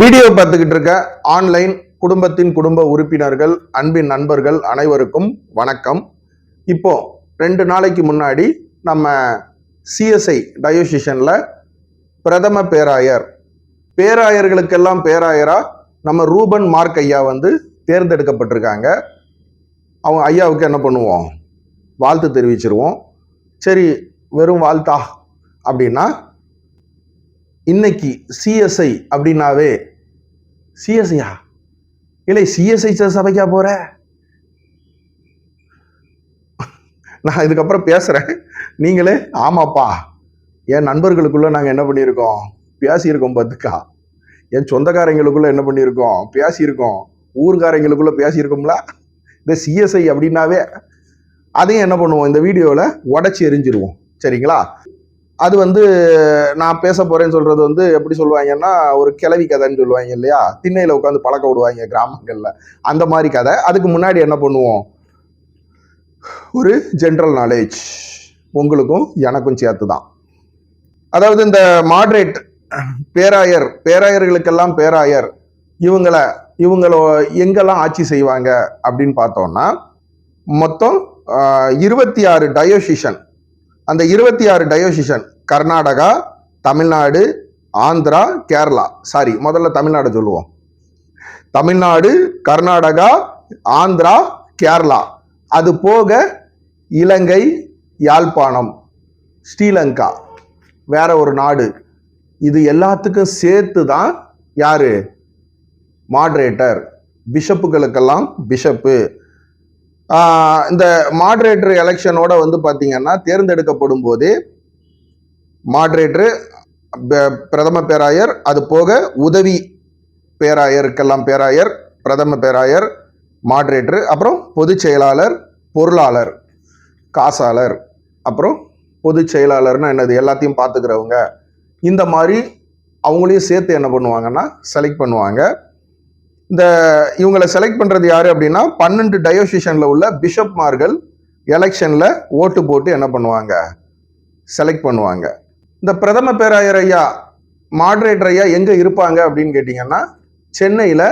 Video பார்த்துக்கிட்டு இருக்க online குடும்பத்தின் குடும்ப உறுப்பினர்கள் அன்பின் நண்பர்கள் அனைவருக்கும் வணக்கம். இப்போ ரெண்டு நாளைக்கு முன்னாடி நம்ம சிஎஸ்ஐ டயோசிஷனில் பிரதம பேராயர் பேராயர்களுக்கெல்லாம் பேராயரா நம்ம ரூபன் மார்க் ஐயா வந்து தேர்ந்தெடுக்கப்பட்டிருக்காங்க. அவங்க ஐயாவுக்கு என்ன பண்ணுவோம்? வாழ்த்து தெரிவிச்சிருவோம். சரி வெறும் வாழ்த்தா அப்படின்னா இன்னைக்கு சிஎஸ்ஐ அப்படின்னாவே சிஎஸ்ஐயா இல்லை சிஎஸ்ஐ சபைக்கா போற? நான் இதுக்கப்புறம் பேசுறேன். நீங்களே ஆமாப்பா. என் நண்பர்களுக்குள்ள நாங்கள் என்ன பண்ணியிருக்கோம்? பேசியிருக்கோம் பத்துக்கா என் சொந்தக்காரங்களுக்குள்ள என்ன பண்ணியிருக்கோம்? பேசியிருக்கோம். ஊர்காரங்களுக்குள்ள பேசியிருக்கோம்ல? இந்த சிஎஸ்ஐ அப்படின்னாவே அதையும் என்ன பண்ணுவோம்? இந்த வீடியோவில் உடச்சி எரிஞ்சிருவோம். சரிங்களா? அது வந்து நான் பேச போறேன்னு சொல்றது வந்து எப்படி சொல்லுவாங்கன்னா ஒரு கிளவி கதைன்னு சொல்லுவாங்க இல்லையா? திண்ணையில உட்காந்து பழக்க விடுவாங்க கிராமங்கள்ல. அந்த மாதிரி கதை. அதுக்கு முன்னாடி என்ன பண்ணுவோம்? ஒரு ஜென்ரல் நாலேஜ் உங்களுக்கும் எனக்கும் சேர்த்து தான் அதாவது இந்த மாட்ரேட் பேராயர் பேராயர்களுக்கெல்லாம் பேராயர் இவங்கள இவங்கள எங்கெல்லாம் ஆட்சி செய்வாங்க அப்படின்னு பார்த்தோம்னா மொத்தம் இருபத்தி ஆறு டயோசிஷன் அந்த இருபத்தி ஆறு டயோசிஷன் கர்நாடகா தமிழ்நாடு ஆந்திரா கேரளா. சாரி முதல்ல தமிழ்நாடு சொல்லுவோம். தமிழ்நாடு கர்நாடகா ஆந்திரா கேரளா. அது போக இலங்கை யாழ்ப்பாணம் ஸ்ரீலங்கா. வேற ஒரு நாடு. இது எல்லாத்துக்கும் சேர்த்து தான் யாரு? மாட்ரேட்டர் பிஷப்புகளுக்கெல்லாம் பிஷப்பு. இந்த மாட்ரேட்டர் எலெக்ஷனோட வந்து பார்த்தீங்கன்னா தேர்ந்தெடுக்கப்படும் போது மாட்ரேட்டர் பிரதம பேராயர் அது போக உதவி பேராயருக்கெல்லாம் பேராயர் பிரதம பேராயர் மாட்ரேட்டர் அப்புறம் பொதுச் செயலாளர் பொருளாளர் காசாளர் அப்புறம் பொதுச் செயலாளர்னா என்னது? எல்லாத்தையும் பார்த்துக்கிறவங்க இந்த மாதிரி அவங்களையும் சேர்த்து என்ன பண்ணுவாங்கன்னா செலக்ட் பண்ணுவாங்க. இந்த இவங்களை செலக்ட் பண்ணுறது யார் அப்படின்னா பன்னெண்டு டயோசிஷனில் உள்ள பிஷப்மார்கள் எலெக்ஷனில் ஓட்டு போட்டு என்ன பண்ணுவாங்க? செலக்ட் பண்ணுவாங்க. இந்த பிரதம பேராயர் ஐயா மாடரேட்டர் ஐயா எங்கே இருப்பாங்க அப்படின்னு கேட்டிங்கன்னா சென்னையில்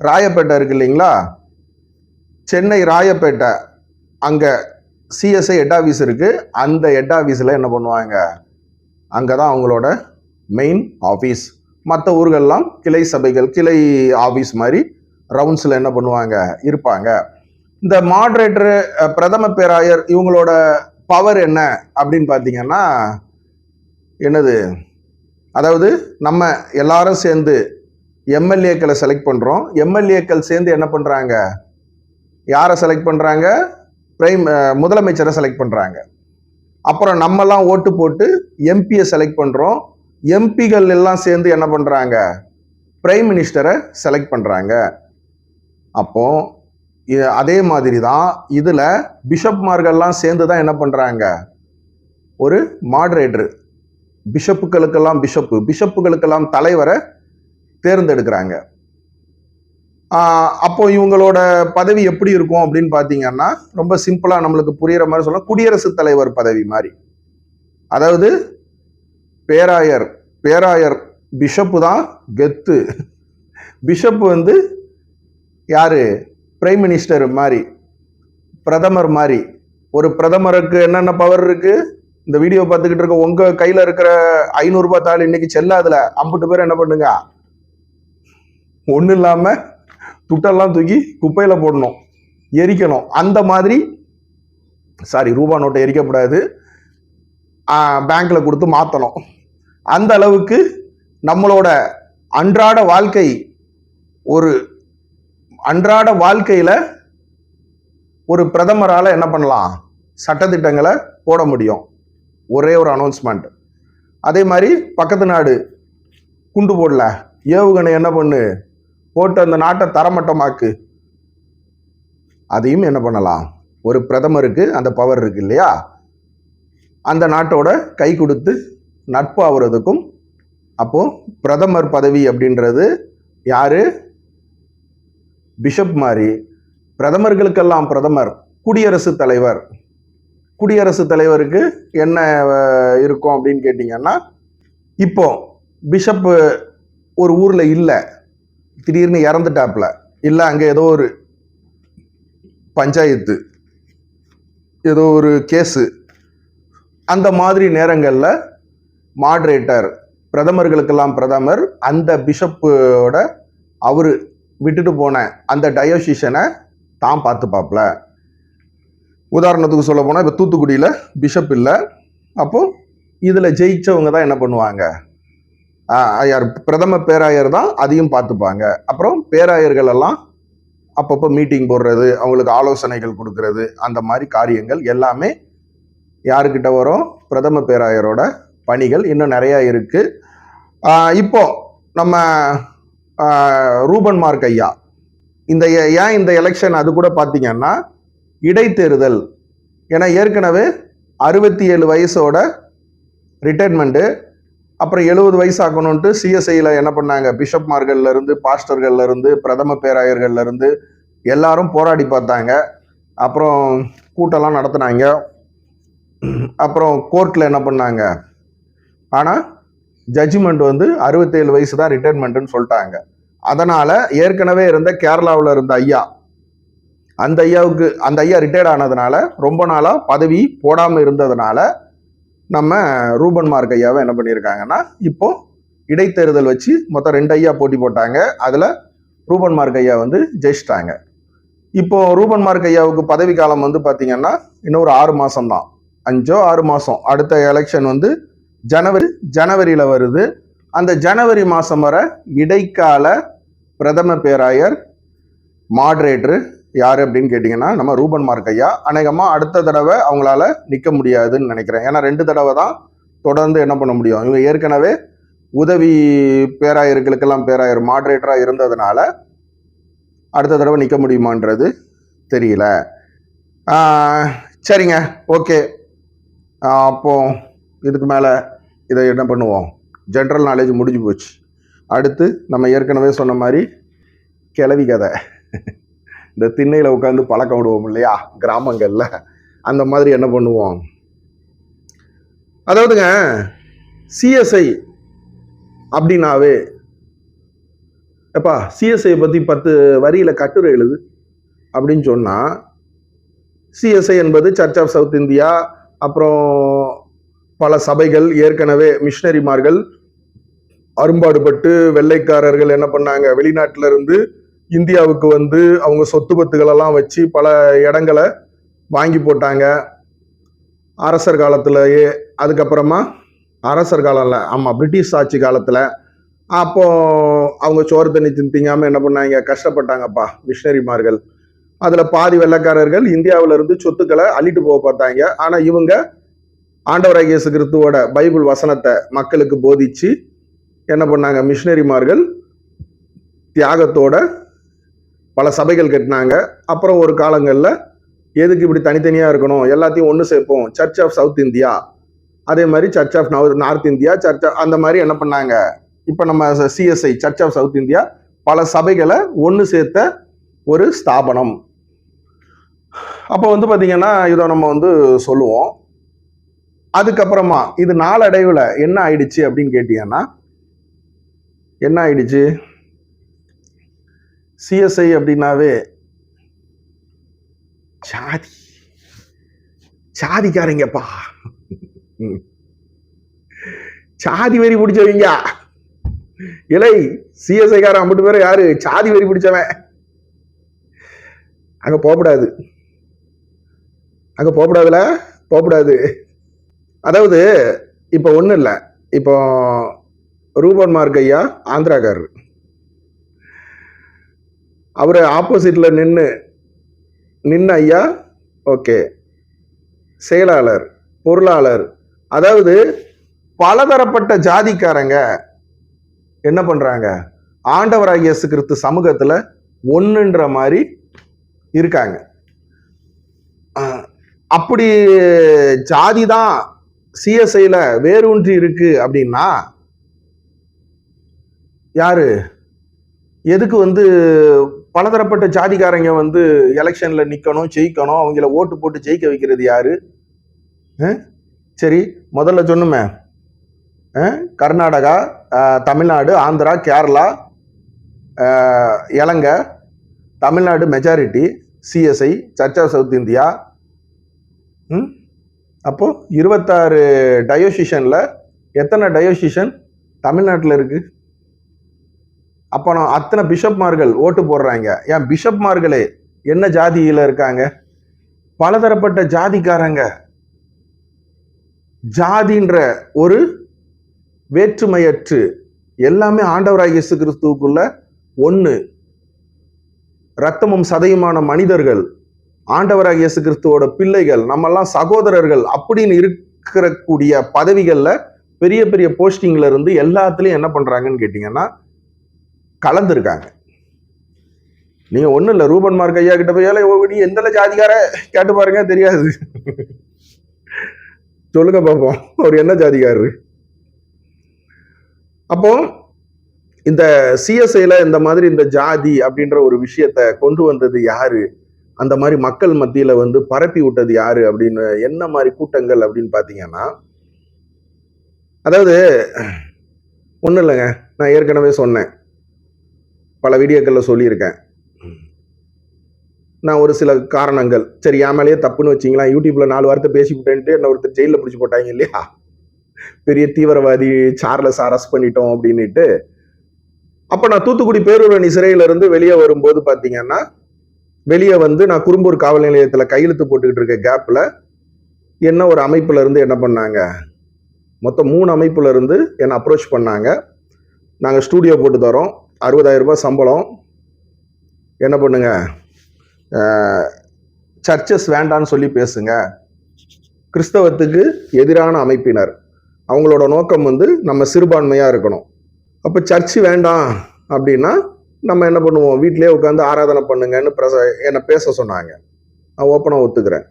ராயப்பேட்டை இருக்கு இல்லைங்களா? சென்னை ராயப்பேட்டை அங்கே சிஎஸ்ஐ ஹெட் ஆஃபீஸ் இருக்குது அந்த ஹெட் ஆஃபீஸில் என்ன பண்ணுவாங்க? அங்கே தான் அவங்களோட மெயின் ஆஃபீஸ் மற்ற ஊர்கள்லாம் கிளை சபைகள் கிளை ஆஃபீஸ் மாதிரி ரவுண்ட்ஸில் என்ன பண்ணுவாங்க? இருப்பாங்க. இந்த மாட்ரேட்டரு பிரதம பேராயர் இவங்களோட பவர் என்ன அப்படின்னு பார்த்தீங்கன்னா என்னது? அதாவது நம்ம எல்லாரும் சேர்ந்து எம்எல்ஏக்களை செலக்ட் பண்ணுறோம் எம்எல்ஏக்கள் சேர்ந்து என்ன பண்ணுறாங்க யாரை செலக்ட் பண்ணுறாங்க பிரைம் முதலமைச்சரை செலக்ட் பண்ணுறாங்க அப்புறம் நம்மலாம் ஓட்டு போட்டு எம்பியை செலக்ட் பண்ணுறோம் எம்பிகள் எல்லாம் சேர்ந்து என்ன பண்ணுறாங்க பிரைம் மினிஸ்டரை செலக்ட் பண்ணுறாங்க அப்போ அதே மாதிரி தான் இதில் பிஷப்மார்கள்லாம் சேர்ந்து தான் என்ன பண்ணுறாங்க ஒரு மாடரேட்டர் பிஷப்புகளுக்கெல்லாம் பிஷப்பு பிஷப்புகளுக்கெல்லாம் தலைவரை தேர்ந்தெடுக்கிறாங்க. அப்போ இவங்களோட பதவி எப்படி இருக்கும் அப்படின்னு பார்த்தீங்கன்னா ரொம்ப சிம்பிளாக நம்மளுக்கு புரிகிற மாதிரி சொல்லலாம். குடியரசுத் தலைவர் பதவி மாதிரி. அதாவது பேராயர் பேராயர் பிஷப்பு தான் கெத்து. பிஷப் வந்து யார்? பிரைம் மினிஸ்டர் மாதிரி பிரதமர் மாதிரி. ஒரு பிரதமருக்கு என்னென்ன பவர் இருக்குது இந்த வீடியோ பார்த்துக்கிட்டு இருக்க உங்கள் கையில் இருக்கிற ஐநூறுரூபா தாள் இன்னைக்கு செல்லாதுல. ஐம்பது பேர் என்ன பண்ணுங்க? ஒன்றும் இல்லாமல் துட்டெல்லாம் தூக்கி குப்பையில் போடணும் எரிக்கணும். அந்த மாதிரி சாரி ரூபா நோட்டை எரிக்கப்படாது பேங்க்ல கொடுத்து மாற்றணும் அந்த அளவுக்கு நம்மளோட அன்றாட வாழ்க்கை ஒரு அன்றாட வாழ்க்கையில் ஒரு பிரதமரால் என்ன பண்ணலாம்? சட்டத்திட்டங்களை போட முடியும். ஒரே ஒரு அனௌன்ஸ்மெண்ட் அதே மாதிரி பக்கத்து நாடு குண்டு போடல. ஏவுகணை என்ன பண்ணு? போட்டு அந்த நாட்டை தரமட்டமாக்கு. அதையும் என்ன பண்ணலாம்? ஒரு பிரதமருக்கு அந்த பவர் இருக்கு இல்லையா? அந்த நாட்டோட கை கொடுத்து நட்பு அப்போது பிரதமர் பதவி அப்படின்றது யார்? பிஷப் மாதிரி பிரதமர்களுக்கெல்லாம் பிரதமர் குடியரசுத் தலைவர். குடியரசுத் தலைவருக்கு என்ன இருக்கும் அப்படின்னு கேட்டிங்கன்னா இப்போ பிஷப்பு ஒரு ஊரில் இல்லை. திடீர்னு இறந்துட்டாப்புல இல்லை அங்கே ஏதோ ஒரு பஞ்சாயத்து ஏதோ ஒரு கேஸு. அந்த மாதிரி நேரங்களில் மாட்ரேட்டர் பிரதமர்களுக்கெல்லாம் பிரதமர் அந்த பிஷப்போட அவர் விட்டுட்டு போன அந்த டயோசிஷனை தான் பார்த்துப்பாப்புல. உதாரணத்துக்கு சொல்ல போனால் இப்போ தூத்துக்குடியில் பிஷப் இல்லை. அப்போது இதில் ஜெயிச்சவங்க தான் என்ன பண்ணுவாங்க? ஐயார் யார் பிரதம பேராயர் தான் அதையும் பார்த்துப்பாங்க. அப்புறம் பேராயர்கள் எல்லாம் அப்பப்போ மீட்டிங் போடுறது அவங்களுக்கு ஆலோசனைகள் கொடுக்கறது அந்த மாதிரி காரியங்கள் எல்லாமே யாருக்கிட்ட வரும்? பிரதம பேராயரோட பணிகள் இன்னும் நிறையா இருக்குது இப்போ நம்ம ரூபன் மார்க் ஐயா. இந்த ஏன் இந்த எலெக்ஷன் அது கூட பார்த்தீங்கன்னா இடைத்தேர்தல். ஏன்னா ஏற்கனவே அறுபத்தி ஏழு வயசோட ரிட்டைர்மெண்ட்டு அப்புறம் எழுபது வயசு ஆக்கணும்ட்டு சிஎஸ்ஐயில் என்ன பண்ணாங்க? பிஷப் மார்கள்லேருந்து பாஸ்டர்கள்லேருந்து பிரதம பேராயர்கள்லேருந்து எல்லாரும் போராடி பார்த்தாங்க. அப்புறம் கூட்டம்லாம் நடத்துனாங்க. அப்புறம் கோர்ட்டில் என்ன பண்ணாங்க? ஆனால் ஜட்ஜ்மெண்ட் வந்து அறுபத்தேழு வயசு தான் ரிட்டைர்மெண்ட்டுன்னு சொல்லிட்டாங்க. அதனால் ஏற்கனவே இருந்த கேரளாவில் இருந்த ஐயா அந்த ஐயாவுக்கு அந்த ஐயா ரிட்டையர்ட் ஆனதுனால ரொம்ப நாளாக பதவி போடாமல் இருந்ததுனால நம்ம ரூபன் மார்க் ஐயாவை என்ன பண்ணியிருக்காங்கன்னா இப்போ இடைத்தேர்தல் வச்சு மொத்தம் ரெண்டு ஐயா போட்டி போட்டாங்க. அதில் ரூபன் மார்க் ஐயா வந்து ஜெயிச்சிட்டாங்க. இப்போ ரூபன் மார்க் ஐயாவுக்கு பதவி காலம் வந்து பார்த்தீங்கன்னா இன்னும் ஒரு ஆறு மாதம் தான் அஞ்சோ ஆறு மாதம் அடுத்த எலெக்ஷன் வந்து ஜனவரி ஜனவரியில் வருது. அந்த ஜனவரி மாதம் வர இடைக்கால பிரதம பேராயர் மாட்ரேட்டரு யார் அப்படின்னு கேட்டிங்கன்னா நம்ம ரூபன் மார்க் ஐயா அநேகமாக அடுத்த தடவை அவங்களால நிற்க முடியாதுன்னு நினைக்கிறேன். ஏன்னா ரெண்டு தடவை தான் தொடர்ந்து என்ன பண்ண முடியும்? இவங்க ஏற்கனவே உதவி பேராயர்களுக்கெல்லாம் பேராயர் மாட்ரேட்டராக இருந்ததுனால அடுத்த தடவை நிற்க முடியுமான்றது தெரியல. சரிங்க. ஓகே. அப்போ இதுக்கு மேலே இதை என்ன பண்ணுவோம்? ஜென்ரல் நாலேஜ் முடிஞ்சு போச்சு. அடுத்து நம்ம ஏற்கனவே சொன்ன மாதிரி கிளவி கதை. இந்த திண்ணையில் உட்காந்து பழக்கம் விடுவோம் இல்லையா? கிராமங்களில். அந்த மாதிரி என்ன பண்ணுவோம்? அதாவதுங்க சிஎஸ்ஐ அப்படின்னாவே எப்பா சிஎஸ்ஐ பற்றி பத்து வரியில் கட்டுரை எழுது அப்படின்னு சொன்னால் சிஎஸ்ஐ என்பது சர்ச் ஆஃப் சவுத் இந்தியா அப்புறம் பல சபைகள் ஏற்கனவே மிஷினரிமார்கள் அரும்பாடுபட்டு வெள்ளைக்காரர்கள் என்ன பண்ணாங்க? வெளிநாட்டில இருந்து இந்தியாவுக்கு வந்து அவங்க சொத்து பத்துகளெல்லாம் வச்சு பல இடங்களை வாங்கி போட்டாங்க. அரசர் காலத்திலேயே. அதுக்கப்புறமா அரசர் காலம் இல்லை ஆமாம் பிரிட்டிஷ் ஆட்சி காலத்தில். அப்போ அவங்க சோறு தண்ணி திங்காமல் என்ன பண்ணாங்க? கஷ்டப்பட்டாங்கப்பா மிஷினரிமார்கள். அதில் பாதி வெள்ளைக்காரர்கள் இந்தியாவுல இருந்து சொத்துக்களை அள்ளிட்டு போக பார்த்தாங்க. ஆனால் இவங்க ஆண்டவராகிய இயேசு கிறிஸ்துவோட பைபிள் வசனத்தை மக்களுக்கு போதிச்சு என்ன பண்ணாங்க? மிஷினரிமார்கள் தியாகத்தோட பல சபைகள் கட்டினாங்க. அப்புறம் ஒரு காலங்களில் எதுக்கு இப்படி தனித்தனியாக இருக்கணும்? எல்லாத்தையும் ஒன்று சேர்ப்போம். சர்ச் ஆஃப் சவுத் இந்தியா அதே மாதிரி church of north India church அந்த மாதிரி என்ன பண்ணாங்க? இப்போ நம்ம CSI church of south India பல சபைகளை ஒன்று சேர்த்த ஒரு ஸ்தாபனம். அப்போ வந்து பார்த்தீங்கன்னா இதை நம்ம வந்து சொல்லுவோம். அதுக்கப்புறமா இது நாளடைவில் என்ன ஆயிடுச்சு அப்படின்னு கேட்டீங்கன்னா என்ன ஆயிடுச்சு? சிஎஸ்ஐ அப்படின்னாவே சாதி. சாதிக்காரங்கப்பா. சாதி வெறி பிடிச்சவங்க. இலை சிஎஸ்ஐ காரன் பேர் யாரு? சாதி வெறி பிடிச்சவன். அங்க போகக்கூடாது அங்கே போகக்கூடாதுல போகக்கூடாது அதாவது இப்போ ஒன்றும் இல்லை. இப்போ ரூபன் மார்க் ஐயா ஆந்திராக்காரர். அவர் ஆப்போசிட்டில் நின்று நின்று ஐயா ஓகே செயலாளர் பொருளாளர். அதாவது பலதரப்பட்ட ஜாதிக்காரங்க என்ன பண்ணுறாங்க ஆண்டவராக இயேசு கிறிஸ்து சமூகத்தில் ஒன்றுன்ற மாதிரி இருக்காங்க. அப்படி ஜாதி தான் சிஎஸ்ஐல வேரூன்றி இருக்கு அப்படின்னா யாரு? எதுக்கு வந்து பலதரப்பட்ட ஜாதிக்காரங்க வந்து எலெக்ஷன்ல நிக்கணும் ஜெயிக்கணும் அவங்கள ஓட்டு போட்டு ஜெயிக்க வைக்கிறது யாரு? சரி முதல்ல சொன்னுமே Karnataka Tamil Nadu Andhra Kerala Ilangai Tamil Nadu majority CSI church of south India ம்? அப்போது இருபத்தாறு டயோசிஷனில் எத்தனை டயோசிஷன் தமிழ்நாட்டில் இருக்குது அப்போ நான் அத்தனை பிஷப்மார்கள் ஓட்டு போடுறாங்க. ஏன் பிஷப்மார்களே என்ன ஜாதியில் இருக்காங்க? பலதரப்பட்ட ஜாதிக்காரங்க. ஜாதின்ற ஒரு வேற்றுமையற்று எல்லாமே ஆண்டவராக இயேசு கிறிஸ்துவுக்குள்ள ஒன்று ரத்தமும் சதையுமான மனிதர்கள் ஆண்டவராக இயேசு கிறிஸ்துவோட பிள்ளைகள் நம்மெல்லாம் சகோதரர்கள் அப்படின்னு இருக்கக்கூடிய பதவிகளில் பெரிய பெரிய போஸ்டிங்ல இருந்து எல்லாத்துலேயும் என்ன பண்ணுறாங்கன்னு கேட்டிங்கன்னா கலந்துருக்காங்க. நீங்க ஒன்றும் இல்லை ரூபன் மார்க் ஐயா கிட்ட போய் "ஏலே, ஓ, நீ எந்த ஜாதிக்கார? கேட்டு பாருங்க தெரியாது. சொல்லுங்க பார்ப்போம் அவர் என்ன ஜாதிக்காரரு? அப்போ இந்த சிஎஸ்ஐல இந்த மாதிரி இந்த ஜாதி அப்படின்ற ஒரு விஷயத்த கொண்டு வந்தது யாரு? அந்த மாதிரி மக்கள் மத்தியில் வந்து பரப்பி விட்டது யாரு அப்படின்னு என்ன மாதிரி கூட்டங்கள் அப்படின்னு பார்த்தீங்கன்னா அதாவது ஒன்றும் இல்லைங்க. நான் ஏற்கனவே சொன்னேன். பல வீடியோக்களில் சொல்லியிருக்கேன். நான் ஒரு சில காரணங்கள். சரி என் மேலேயே தப்புன்னு வச்சிங்களா யூடியூப்பில் நாலு வார்த்தை பேசி விட்டேன்ட்டு என்ன ஒருத்தர் ஜெயிலில் பிடிச்சி போட்டாங்க இல்லையா? பெரிய தீவிரவாதி சார்லஸ் அரெஸ்ட் பண்ணிட்டோம் அப்படின்னுட்டு. அப்போ நான் தூத்துக்குடி பேரூரணி சிறையிலிருந்து வெளியே வரும்போது பார்த்தீங்கன்னா வெளியே வந்து நான் குறும்பூர் காவல் நிலையத்தில் கையெழுத்து போட்டுக்கிட்டு இருக்க கேப்பில் என்ன ஒரு அமைப்பில் இருந்து என்ன பண்ணாங்க? மொத்தம் மூணு அமைப்பில் இருந்து என்னை அப்ரோச் பண்ணாங்க. நாங்கள் ஸ்டூடியோ போட்டு தரோம். அறுபதாயிரம் ரூபாய் சம்பளம். என்ன பண்ணுங்க? சர்ச்சஸ் வேண்டான்னு சொல்லி பேசுங்க. கிறிஸ்தவத்துக்கு எதிரான அமைப்பினர். அவங்களோட நோக்கம் வந்து நம்ம சிறுபான்மையாக இருக்கணும். அப்போ சர்ச்சு வேண்டாம் அப்படின்னா நம்ம என்ன பண்ணுவோம்? வீட்டிலேயே உட்காந்து ஆராதனை பண்ணுங்கன்னு பிரச என்னை பேச சொன்னாங்க. நான் ஓப்பனாக ஒத்துக்கிறேன்.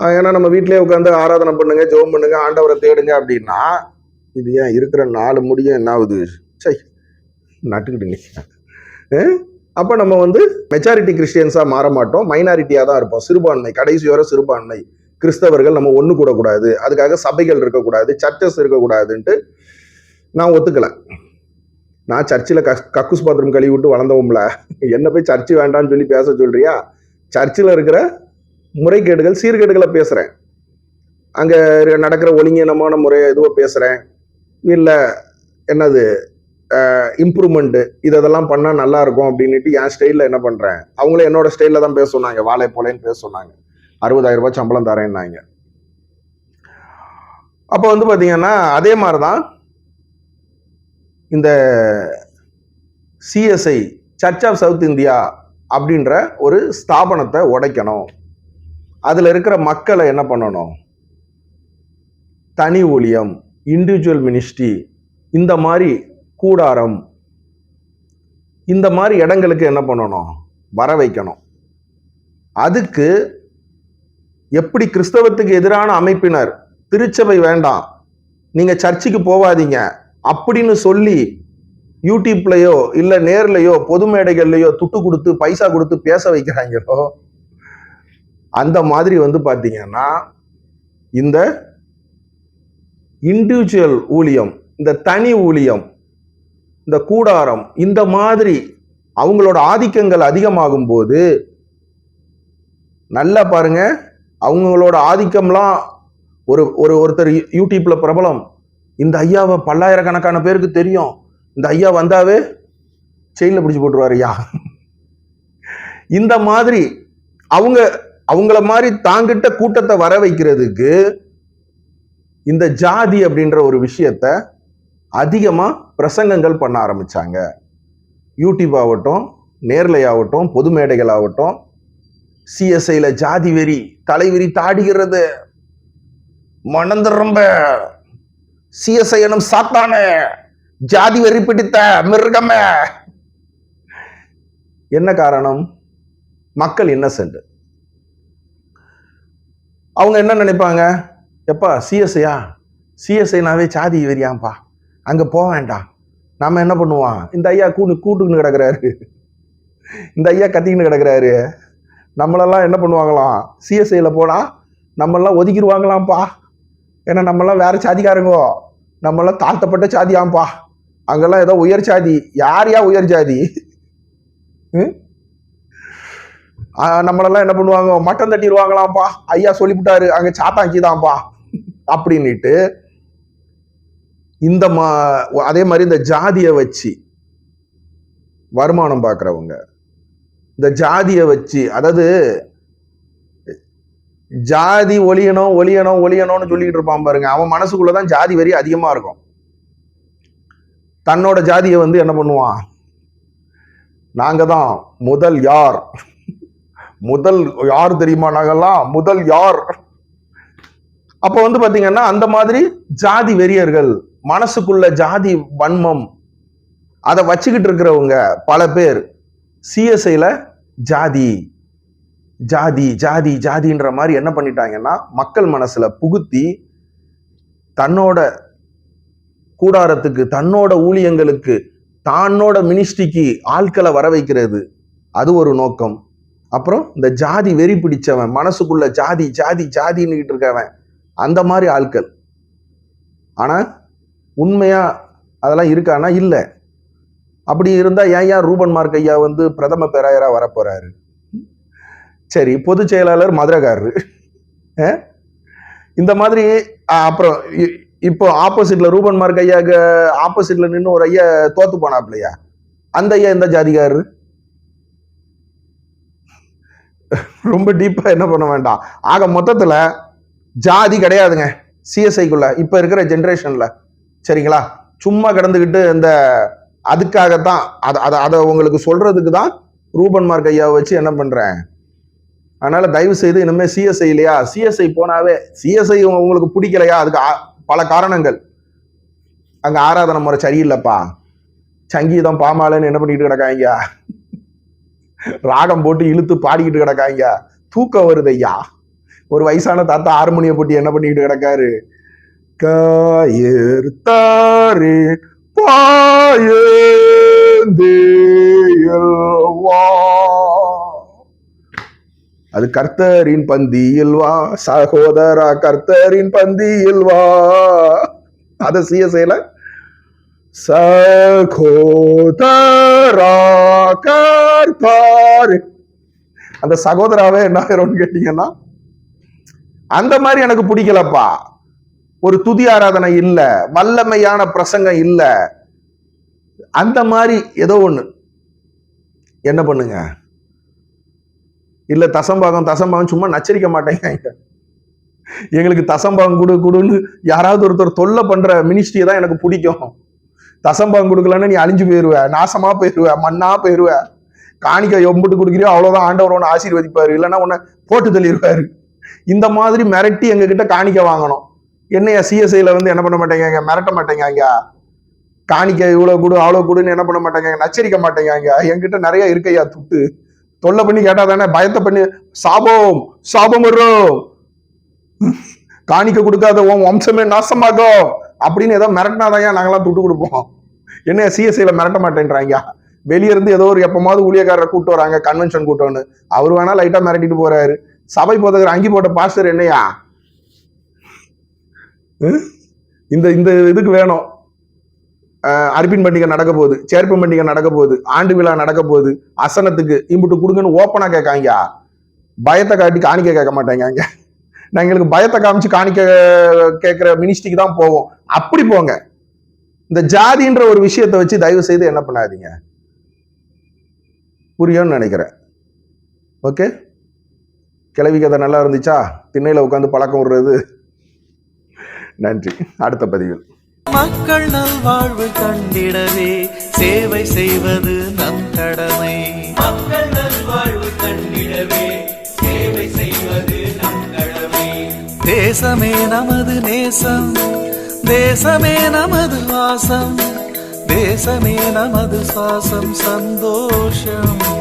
ஏன்னா நம்ம வீட்டிலேயே உட்காந்து ஆராதனை பண்ணுங்க ஜோம் பண்ணுங்க ஆண்டவரை தேடுங்க அப்படின்னா இது ஏன் இருக்கிற நாலு முடியும் என்ன ஆகுது? சை நட்டுக்கிட்டு அப்போ நம்ம வந்து மெச்சாரிட்டி கிறிஸ்டியன்ஸாக மாற மாட்டோம். மைனாரிட்டியாக தான் இருப்போம். சிறுபான்மை கடைசி வரை சிறுபான்மை. கிறிஸ்தவர்கள் நம்ம ஒன்று கூடக்கூடாது அதுக்காக சபைகள் இருக்கக்கூடாது சர்ச்சஸ் இருக்கக்கூடாதுன்ட்டு நான் ஒத்துக்கலை. நான் சர்ச்சில் கஸ் கக்குஸ் பாத்ரூம் கழுவி விட்டு வளர்ந்தவும்ல. என்ன போய் சர்ச்சு வேண்டாம்னு சொல்லி பேச சொல்றியா? சர்ச்சில் இருக்கிற முறைகேடுகள் சீர்கேடுகளை பேசுகிறேன் அங்கே நடக்கிற ஒழுங்கீனமான முறை எதுவோ பேசுகிறேன் இல்லை என்னது இம்ப்ரூவ்மெண்ட்டு இதெல்லாம் பண்ணால் நல்லாயிருக்கும் அப்படின்ட்டு அப்படின்னுட்டு என் ஸ்டைலில் என்ன பண்ணுறேன் அவங்களும் என்னோட ஸ்டைலில் தான் பேச சொன்னாங்க. வாழை போலேன்னு பேச சொன்னாங்க. அறுபதாயிரம் ரூபாய் சம்பளம் தரேன்னாங்க. அப்போ வந்து பார்த்தீங்கன்னா அதே மாதிரி தான் இந்த CSI church of south India அப்படின்ற ஒரு ஸ்தாபனத்தை உடைக்கணும். அதில் இருக்கிற மக்களை என்ன பண்ணணும்? தனி ஊழியம் இண்டிவிஜுவல் மினிஸ்ட்ரி இந்த மாதிரி கூடாரம் இந்த மாதிரி இடங்களுக்கு என்ன பண்ணணும்? வர வைக்கணும். அதுக்கு எப்படி கிறிஸ்தவத்துக்கு எதிரான அமைப்பினர் திருச்சபை வேண்டாம். நீங்கள் சர்ச்சுக்கு போவாதீங்க. அப்படின்னு சொல்லி யூடியூப்லயோ இல்ல நேர்லயோ பொது மேடைகள்லயோ துட்டு கொடுத்து பைசா கொடுத்து பேச வைக்கிறாங்களோ அந்த மாதிரி வந்து பாத்தீங்கன்னா இந்த இண்டிவிஜுவல் ஊழியம் இந்த தனி ஊழியம் இந்த கூடாரம் இந்த மாதிரி அவங்களோட ஆதிக்கங்கள் அதிகமாகும் போது நல்லா பாருங்க அவங்களோட ஆதிக்கம்லாம் ஒரு ஒரு ஒருத்தர் யூ- யூடியூப்ல பிரபலம். இந்த ஐயாவை பல்லாயிரக்கணக்கான பேருக்கு தெரியும். இந்த ஐயா வந்தாவே செயினில் பிடிச்சி போட்டுருவாரு ஐயா. இந்த மாதிரி அவங்க அவங்கள மாதிரி தாங்கிட்ட கூட்டத்தை வர வைக்கிறதுக்கு இந்த ஜாதி அப்படின்ற ஒரு விஷயத்த அதிகமாக பிரசங்கங்கள் பண்ண ஆரம்பிச்சாங்க. யூடியூப் ஆகட்டும் நேர்லை ஆகட்டும் பொது மேடைகள் ஆகட்டும் சிஎஸ்ஐயில் ஜாதி வெறி தலைவெறி தாடுகிறது. மணந்துரம்ப. சிஎஸ்ஐ எனும் சாத்தானே ஜாதி வெறி பிடித்த மிருகமே. என்ன காரணம்? மக்கள் இன்னசென்ட். அவங்க என்ன நினைப்பாங்க? எப்பா சிஎஸ்ஐயா சிஎஸ்ஐனாவே ஜாதி வெறியாம்ப்பா அங்கே போக வேண்டாம். நாம என்ன பண்ணுவோம்? இந்த ஐயா கூண்டு கூட்டுக்குன்னு கிடக்குறாரு. இந்த ஐயா கத்திக்கின்னு கிடக்குறாரு. நம்மளெல்லாம் என்ன பண்ணுவாங்களாம்? சிஎஸ்ஐயில் போனால் நம்மளாம் ஒதுக்கிடுவாங்களாம்ப்பா. ஏன்னா நம்மளாம் வேற சாதிக்காரங்கோ. நம்மளாம் தாழ்த்தப்பட்ட சாதியாம்பா அங்கெல்லாம் ஏதோ உயர் சாதி. யார் யா உயர் ஜாதி ம்? நம்மளெல்லாம் என்ன பண்ணுவாங்க? மட்டம் தட்டிடுவாங்களாம்ப்பா. ஐயா சொல்லிவிட்டாரு அங்கே சாத்தாக்கிதான்ப்பா அப்படின்னுட்டு இந்த மா அதே மாதிரி இந்த ஜாதியை வச்சு வருமானம் பார்க்குறவங்க இந்த ஜாதியை வச்சு அதாவது ஜாதி ஒழியணும் ஒழியணும் ஒழியணும்னு சொல்லிட்டு இருப்பான் பாருங்க. அவன் மனசுக்குள்ளதான் ஜாதி வரி அதிகமா இருக்கும். தன்னோட ஜாதியை வந்து என்ன பண்ணுவான்? நாங்க தான் முதல் யார்? முதல் யார் தெரியுமா நாங்கெல்லாம்? முதல் யார்? அப்ப வந்து பாத்தீங்கன்னா அந்த மாதிரி ஜாதி வெறியர்கள் மனசுக்குள்ள ஜாதி வன்மம் அதை வச்சுக்கிட்டு இருக்கிறவங்க பல பேர் சிஎஸ்ஐல ஜாதி. ஜாதி ஜாதி ஜாதின்ற மாதிரி என்ன பண்ணிட்டாங்கன்னா மக்கள் மனசுல புகுத்தி தன்னோட கூடாரத்துக்கு தன்னோட ஊழியங்களுக்கு தன்னோட மினிஸ்ட்ரிக்கு ஆட்களை வர வைக்கிறது. அது ஒரு நோக்கம். அப்புறம் இந்த ஜாதி வெறி பிடிச்சவன் மனசுக்குள்ள ஜாதி ஜாதி ஜாதின்னுகிட்டு இருக்கவன் அந்த மாதிரி ஆட்கள். ஆனா உண்மையா அதெல்லாம் இருக்கானா? இல்லை. அப்படி இருந்தா ஏன் ஏன் ரூபன் மார்க் ஐயா வந்து பிரதம பேராயரா வரப்போறாரு? சரி பொதுச் செயலாளர் மதுரைக்காரரு இந்த மாதிரி அப்புறம் இ- இப்போ ஆப்போசிட்ல ரூபன் மார்க் ஐயாக்கு ஆப்போசிட்ல நின்று ஒரு ஐயா தோத்து போனாப்லையா? அந்த ஐயா எந்த ஜாதிகாரரு? ரொம்ப டீப்பா என்ன பண்ண வேண்டாம். ஆக மொத்தத்துல ஜாதி கிடையாதுங்க. சிஎஸ்ஐக்குள்ள இப்ப இருக்கிற ஜென்ரேஷன்ல சரிங்களா? சும்மா கிடந்துக்கிட்டு இந்த அதுக்காகத்தான் அதை அதை அதை உங்களுக்கு சொல்றதுக்கு தான் ரூபன் மார்க் ஐயாவை வச்சு என்ன பண்றேன்? அதனால தயவு செய்து இனிமே சிஎஸ்ஐ இல்லையா? சிஎஸ்ஐ போனாவே சிஎஸ்ஐ உங்களுக்கு பிடிக்கலையா? அதுக்கு பல காரணங்கள். அங்க ஆராதனை முறை சரியில்லைப்பா. சங்கீதம் பாமாலன்னு என்ன பண்ணிட்டு கிடக்காங்க ராகம் போட்டு இழுத்து பாடிக்கிட்டு கிடக்காங்க தூக்கம் வருது ஐயா ஒரு வயசான தாத்தா ஹார்மோனிய போட்டு என்ன பண்ணிக்கிட்டு கிடக்காரு? காயர் தாரே பாயேந்தியல்வா அது கர்த்தரின் பந்தியில் வா சகோதரா கர்த்தரின் பந்தியில் வா. அத செய்யல. சகோதரா கர்த்தார். அந்த சகோதராவே என்ன ஆயிரும்னு கேட்டீங்கன்னா அந்த மாதிரி எனக்கு பிடிக்கலப்பா. ஒரு துதி ஆராதனை இல்ல வல்லமையான பிரசங்கம் இல்ல. அந்த மாதிரி ஏதோ ஒண்ணு. என்ன பண்ணுங்க? இல்ல தசம்பாகம் தசம்பாகம் சும்மா நச்சரிக்க மாட்டேங்க. எங்களுக்கு தசம்பாகம் கொடு கொடுன்னு யாராவது ஒருத்தர் தொல்லை பண்ற மினிஸ்ட்ரி தான் எனக்கு பிடிக்கும். தசம்பாகம் கொடுக்கலன்னு நீ அழிஞ்சு போயிருவ நாசமா போயிருவ மண்ணா போயிருவ. காணிக்க எம்பிட்டு கொடுக்குறியோ அவ்வளவுதான் ஆண்டவர் உன்னை ஆசீர்வதிப்பாரு. இல்லைன்னா உன்னை போட்டு தள்ளிடுவாரு இந்த மாதிரி மிரட்டி எங்க கிட்ட காணிக்க வாங்கணும். என்னையா சிஎஸ்ஐல வந்து என்ன பண்ண மாட்டேங்க மிரட்ட மாட்டேங்க காணிக்க இவ்வளவு கொடு அவ்வளவு கொடுன்னு என்ன பண்ண மாட்டேங்க நச்சரிக்க மாட்டேங்க என்கிட்ட நிறைய இருக்கையா துட்டு. தொல்லை பண்ணி கேட்டா தானே? பயத்தை பண்ணி சாபம் சாபம் வரும் காணிக்க கொடுக்காத உன் வம்சமே நாசமாகும் அப்படின்னு ஏதோ மிரட்டினாதான் நாங்களாம் துட்டு கொடுப்போம்? என்ன சிஎஸ்ஐல மிரட்ட மாட்டேன்றாங்க? வெளிய இருந்து ஏதோ ஒரு எப்பமாவது ஊழியக்காரரை கூப்பிட்டு வராங்க கன்வென்ஷன் கூட்டம்னு. அவர் வேணா லைட்டா மிரட்டிட்டு போறாரு. சபை போதகர் அங்கி போட்ட பாஸ்டர் என்னையா? இந்த இந்த இதுக்கு வேணும். அர்பின் பண்டிகை நடக்க போகுது சேர்ப்பு பண்டிகை நடக்க போகுது ஆண்டு விழா நடக்க போகுது அசனத்துக்கு இம்புட்டு கொடுங்கன்னு ஓப்பனாக கேட்காங்க. பயத்தை காட்டி காணிக்க கேட்க மாட்டாங்க நான் எங்களுக்கு பயத்தை காமிச்சு காணிக்க கேட்குற மினிஸ்ட்ரிக்கு தான் போவோம். அப்படி போங்க. இந்த ஜாதின்ற ஒரு விஷயத்தை வச்சு தயவு செய்து என்ன பண்ணாதீங்க. புரியும்னு நினைக்கிறேன். ஓகே கிளவி கதை நல்லா இருந்துச்சா? திண்ணையில் உட்காந்து பழக்கம் விடுறது. நன்றி. அடுத்த பதிவில். மக்கள் நல்வாழ்வு கண்டிடவே. சேவை செய்வது நம் கடமை. மக்கள் நல்வாழ்வு கண்டிடவே. சேவை செய்வது நம் கடமை. தேசமே நமது நேசம். தேசமே நமது வாசம். தேசமே நமது சுவாசம். சந்தோஷம்.